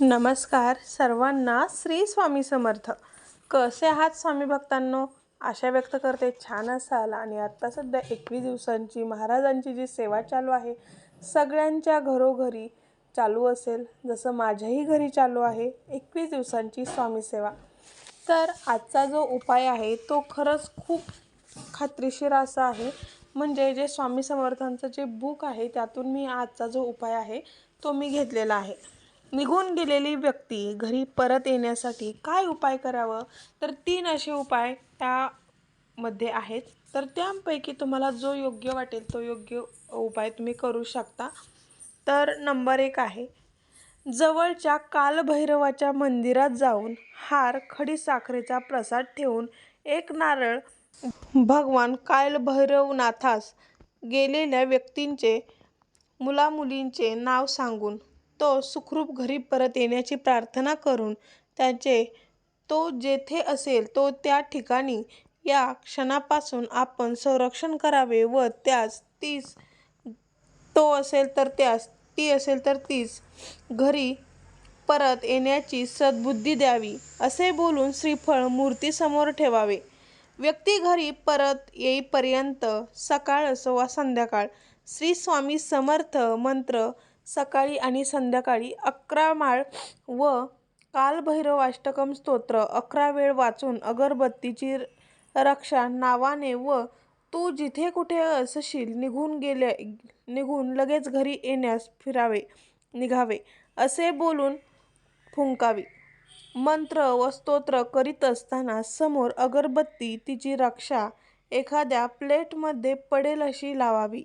नमस्कार सर्वांना श्री स्वामी समर्थ. कसे आहात स्वामी भक्तांनो? आशा व्यक्त करते छान असाल. आणि आत्ता सध्या एकवीस दिवसांची महाराजांची जी सेवा चालू आहे सगळ्यांच्या घरोघरी चालू असेल. जसं माझ्याही घरी चालू आहे एकवीस दिवसांची स्वामी सेवा. तर आजचा जो उपाय आहे तो खरंच खूप खात्रीशीर असा आहे. म्हणजे जे स्वामी समर्थांचं जे बुक आहे त्यातून मी आजचा जो उपाय आहे तो मी घेतलेला आहे. निघून गेलेली व्यक्ती घरी परत येण्यासाठी काय उपाय करावं? तर तीन असे उपाय त्यामध्ये आहेत. तर त्यापैकी तुम्हाला जो योग्य वाटेल तो योग्य उपाय तुम्ही करू शकता. तर नंबर एक आहे जवळच्या कालभैरवाच्या मंदिरात जाऊन हार खडी साखरेचा प्रसाद ठेवून एक नारळ भगवान कालभैरवनाथास गेलेल्या व्यक्तींचे मुलामुलींचे नाव सांगून तो सुखरूप घरी परत येण्याची प्रार्थना करून त्याचे तो जेथे असेल तो त्या ठिकाणी या क्षणापासून आपण संरक्षण करावे व त्यास तीस तो असेल तर त्यास ती असेल तर तीच घरी परत येण्याची सद्बुद्धी द्यावी असे बोलून श्रीफळ मूर्तीसमोर ठेवावे. व्यक्ती घरी परत येईपर्यंत सकाळ असो वा संध्याकाळ श्री स्वामी समर्थ मंत्र सकाळी आणि संध्याकाळी अकरा माळ व कालभैरव अष्टकम स्तोत्र. अकरा वेळ वाचून अगरबत्तीची रक्षा नावाने व तू जिथे कुठे असशील निघून गेले निघून लगेच घरी येण्यास फिरावे निघावे असे बोलून फुंकावी. मंत्र व स्तोत्र करीत असताना समोर अगरबत्ती तिची रक्षा एखाद्या प्लेटमध्ये पडेल अशी लावावी.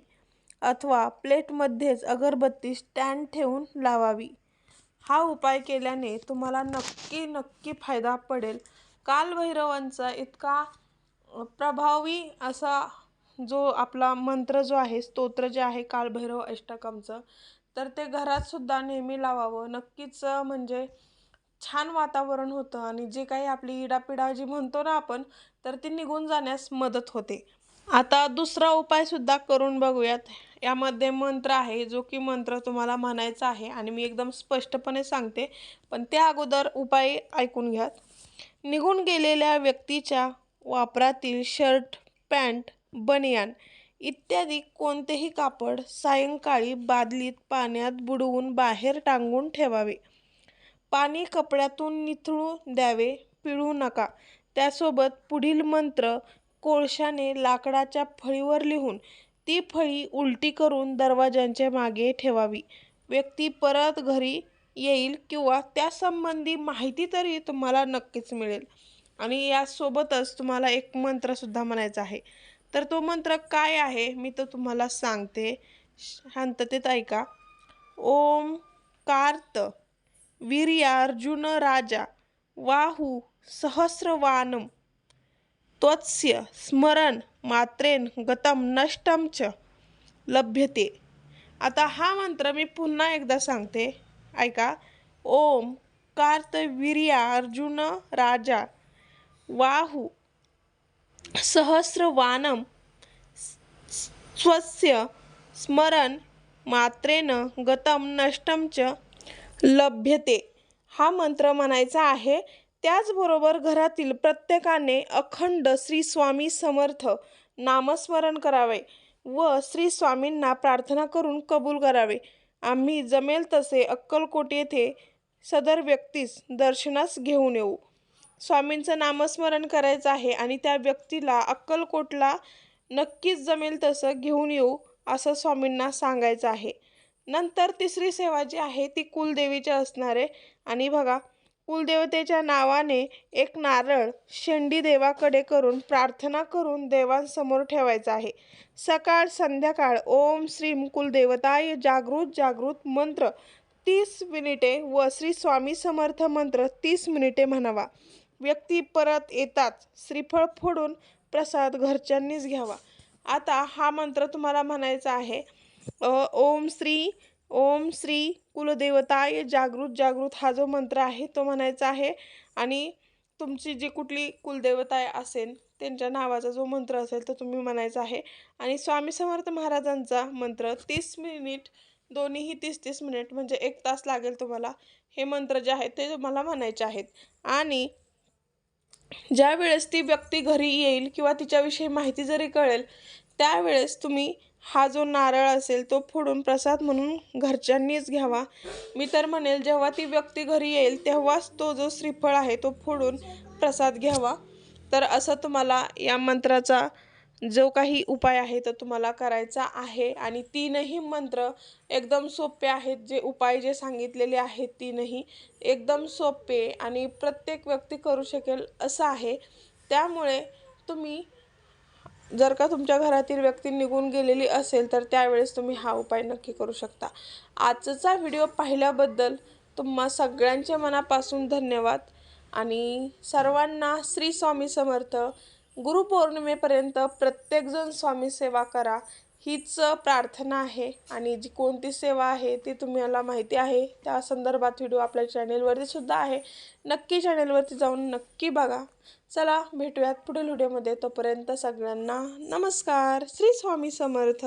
अथवा प्लेटमध्येच अगरबत्ती स्टँड ठेवून लावावी. हा उपाय केल्याने तुम्हाला नक्की नक्की फायदा पडेल. कालभैरवांचा इतका प्रभावी असा जो आपला मंत्र जो आहे स्तोत्र जे आहे कालभैरव अष्टकमचं तर ते घरातसुद्धा नेहमी लावावं. नक्कीच म्हणजे छान वातावरण होतं आणि जे काही आपली इडापिडा जी म्हणतो ना आपण तर ती निघून जाण्यास मदत होते. आता दुसरा उपायसुद्धा करून बघूयात. यामध्ये मंत्र आहे जो की मंत्र तुम्हाला म्हणायचा आहे आणि मी एकदम स्पष्टपणे सांगते. पण त्या अगोदर उपाय ऐकून घ्यात. निघून गेलेल्या व्यक्तीच्या वापरातील शर्ट पॅन्ट बनियान इत्यादी कोणतेही कापड सायंकाळी बादलीत पाण्यात बुडवून बाहेर टांगून ठेवावे. पाणी कपड्यातून निथळू द्यावे पिळू नका. त्यासोबत पुढील मंत्र कोळशाने लाकडाच्या फळीवर लिहून ती फळी उलटी करून दरवाजांच्या मागे ठेवावी. व्यक्ती परत घरी येईल किंवा त्यासंबंधी माहिती तरी तुम्हाला नक्कीच मिळेल. आणि यासोबतच तुम्हाला एक मंत्रसुद्धा म्हणायचा आहे. तर तो मंत्र काय आहे मी तो तुम्हाला सांगते. शांततेत ऐका. ओम कार्त वीर्यार्जुन राजा वाहू सहस्रवानम त्वत्स्य स्मरण मात्रेन गतम नष्टम च लभ्यते. आता हा मंत्र मी पुन्हा एकदा सांगते. ऐका. ओम कार्तवीर्या अर्जुन राजा वाहू सहस्रवानम स्वस्य स्मरण मात्रेन गतम नष्टम च लभ्यते. हा मंत्र म्हणायचा आहे त्याचबरोबर घरातील प्रत्येकाने अखंड श्री स्वामी समर्थ नामस्मरण करावे व श्री स्वामींना प्रार्थना करून कबूल करावे. आम्ही जमेल तसे अक्कलकोट येथे सदर व्यक्तीस दर्शनास घेऊन येऊ. स्वामींचं नामस्मरण करायचं आहे आणि त्या व्यक्तीला अक्कलकोटला नक्कीच जमेल तसं घेऊन येऊ असं स्वामींना सांगायचं आहे. नंतर तिसरी सेवा जी आहे ती कुलदेवीची असणार. आहे आणि बघा कुलदेवतेच्या नावाने एक नारळ शेंडी देवाकडे करून प्रार्थना करून देवांसमोर ठेवायचा आहे. सकाळ संध्याकाळ ओम श्रीम कुलदेवताय जागृत जागृत मंत्र तीस मिनिटे व श्री स्वामी समर्थ मंत्र तीस मिनिटे म्हणावा. व्यक्ती परत येताच श्रीफळ फोडून प्रसाद घरच्यांनीच घ्यावा. आता हा मंत्र तुम्हाला म्हणायचा आहे. ओम श्री ओम श्री कुलदेवताय जागृत जागृत हा जो मंत्र आहे तो म्हणायचा आहे. आणि तुमची जी कुठली कुलदेवताय असेल त्यांच्या नावाचा जो मंत्र असेल तो तुम्ही म्हणायचा आहे. आणि स्वामी समर्थ महाराजांचा मंत्र तीस मिनिट दोन्हीही तीस तीस मिनिट म्हणजे एक तास लागेल तुम्हाला. हे मंत्र जे आहेत ते तुम्हाला म्हणायचे आहेत. आणि ज्या वेळेस ती व्यक्ती घरी येईल किंवा तिच्याविषयी माहिती जरी कळेल त्यावेळेस तुम्ही हा जो नारळ असेल तो फोडून प्रसाद म्हणून घरच्यांनीच घ्यावा. मी तर म्हणेल जेव्हा ती व्यक्ती घरी येईल तेव्हाच तो जो श्रीफळ आहे तो फोडून प्रसाद घ्यावा. तर असं तुम्हाला या मंत्राचा जो काही उपाय आहे तो तुम्हाला करायचा आहे. आणि तीनही मंत्र एकदम सोपे आहेत. जे उपाय जे सांगितलेले आहेत तीनही एकदम सोपे आणि प्रत्येक व्यक्ती करू शकेल असं आहे. त्यामुळे तुम्ही जर का तुमच्या घरातील व्यक्ती निघून गेलेली असेल तर त्यावेळेस तुम्ही हा उपाय नक्की करू शकता. आजचा व्हिडिओ पाहिल्याबद्दल तुम्हा सगळ्यांच्या मनापासून धन्यवाद. आणि सर्वांना श्री स्वामी समर्थ. गुरुपौर्णिमेपर्यंत प्रत्येकजण स्वामी सेवा करा. हीच प्रार्थना आहे आणि जी कोणती सेवा आहे ती तुम्हाला माहिती आहे. त्या संदर्भात व्हिडिओ आपल्या चॅनेलवरती सुद्धा आहे. नक्की चॅनेलवरती जाऊन नक्की बघा. चला भेटूयात पुढील व्हिडिओमध्ये. तोपर्यंत सगळ्यांना नमस्कार. श्री स्वामी समर्थ.